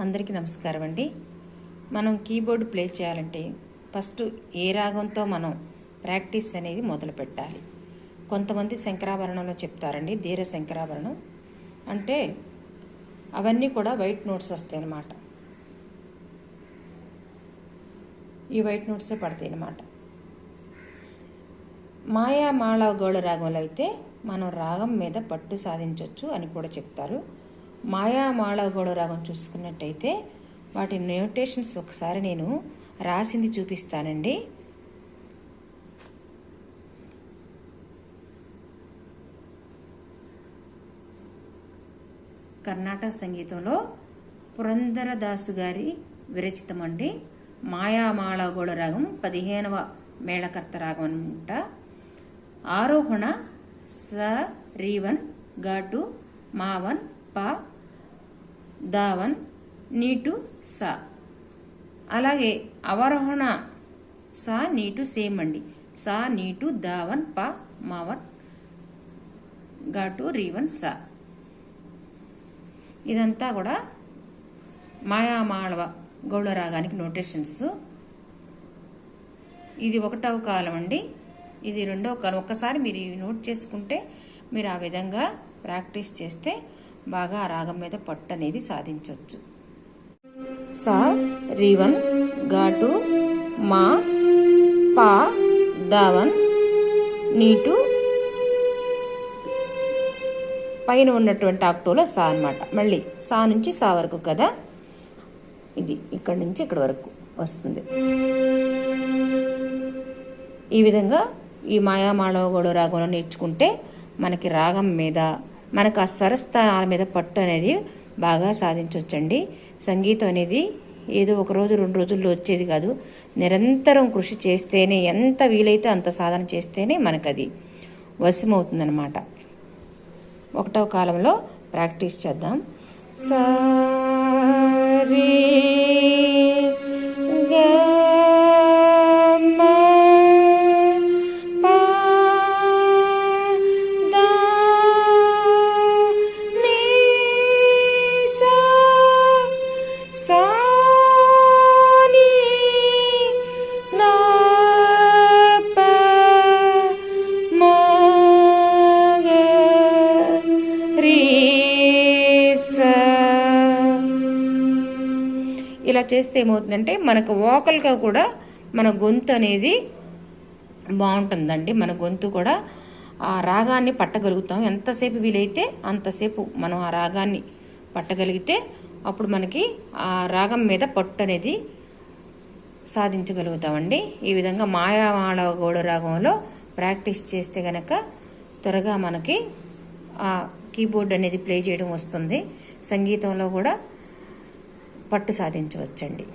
అందరికీ నమస్కారం అండి. మనం కీబోర్డ్ ప్లే చేయాలంటే ఫస్ట్ ఏ రాగంతో మనం ప్రాక్టీస్ అనేది మొదలు పెట్టాలి. కొంతమంది శంకరాభరణంలో చెప్తారండి ధీర శంకరాభరణం. అంటే అవన్నీ కూడా వైట్ నోట్స్ వస్తాయి అన్నమాట. ఈ వైట్ నోట్సే పడతాయి అన్నమాట. మాయా మాళ గోళ రాగంలో అయితే మనం రాగం మీద పట్టు సాధించవచ్చు అని కూడా చెప్తారు. మాయామాళ రాగం చూసుకున్నట్టయితే వాటి నోటేషన్స్ ఒకసారి నేను రాసింది చూపిస్తానండి. కర్ణాటక సంగీతంలో పురంధరదాసు గారి విరచితం అండి మాయామాళగోళ రాగం పదిహేనవ మేళకర్త రాగం అనమాట ఆరోహణ స రీవన్ ఘాటు మావన్ ప దావన్ నీటు స. అలాగే అవరోహణ సా నీటు సేమ్ అండి. సా నీటు దావన్ ప మావన్ ఘాటు రీవన్ స. ఇదంతా కూడా మాయామాళవ గౌళ రాగానికి నోటేషన్స్. ఇది ఒకటవ కాలం అండి. ఇది రెండవ కాలం. ఒక్కసారి మీరు నోట్ చేసుకుంటే మీరు ఆ విధంగా ప్రాక్టీస్ చేస్తే బాగా ఆ రాగం మీద పట్టు అనేది సాధించవచ్చు సా రీవన్ ఘాటు మా పా దావన్ నీటు పైన ఉన్నటువంటి ఆక్టోలో సా అనమాట మళ్ళీ సా నుంచి సా వరకు కదా? ఇది ఇక్కడ నుంచి ఇక్కడ వరకు వస్తుంది. ఈ విధంగా ఈ మాయామాళవ గోడ రాగంలో నేర్చుకుంటే మనకి రాగం మీద మనకు ఆ స్వరస్థానాల మీద పట్టు అనేది బాగా సాధించవచ్చండి సంగీతం అనేది ఏదో ఒక రోజు రెండు రోజుల్లో వచ్చేది కాదు. నిరంతరం కృషి చేస్తేనే ఎంత వీలైతే అంత సాధన చేస్తేనే మనకది వశమవుతుందన్నమాట. ఒకటవ కాలంలో ప్రాక్టీస్ చేద్దాం. సా ఇలా చేస్తే ఏమవుతుందంటే మనకు వోకల్గా కూడా మన గొంతు అనేది బాగుంటుందండి. మన గొంతు కూడా ఆ రాగాన్ని పట్టగలుగుతాం. ఎంతసేపు వీలైతే అంతసేపు మనం ఆ రాగాన్ని పట్టగలిగితే అప్పుడు మనకి ఆ రాగం మీద పట్టు అనేది సాధించగలుగుతామండి. ఈ విధంగా మాయామాళ గోడ రాగంలో ప్రాక్టీస్ చేస్తే గనక త్వరగా మనకి ఆ కీబోర్డ్ అనేది ప్లే చేయడం వస్తుంది. సంగీతంలో కూడా పట్టు సాధించవచ్చండి.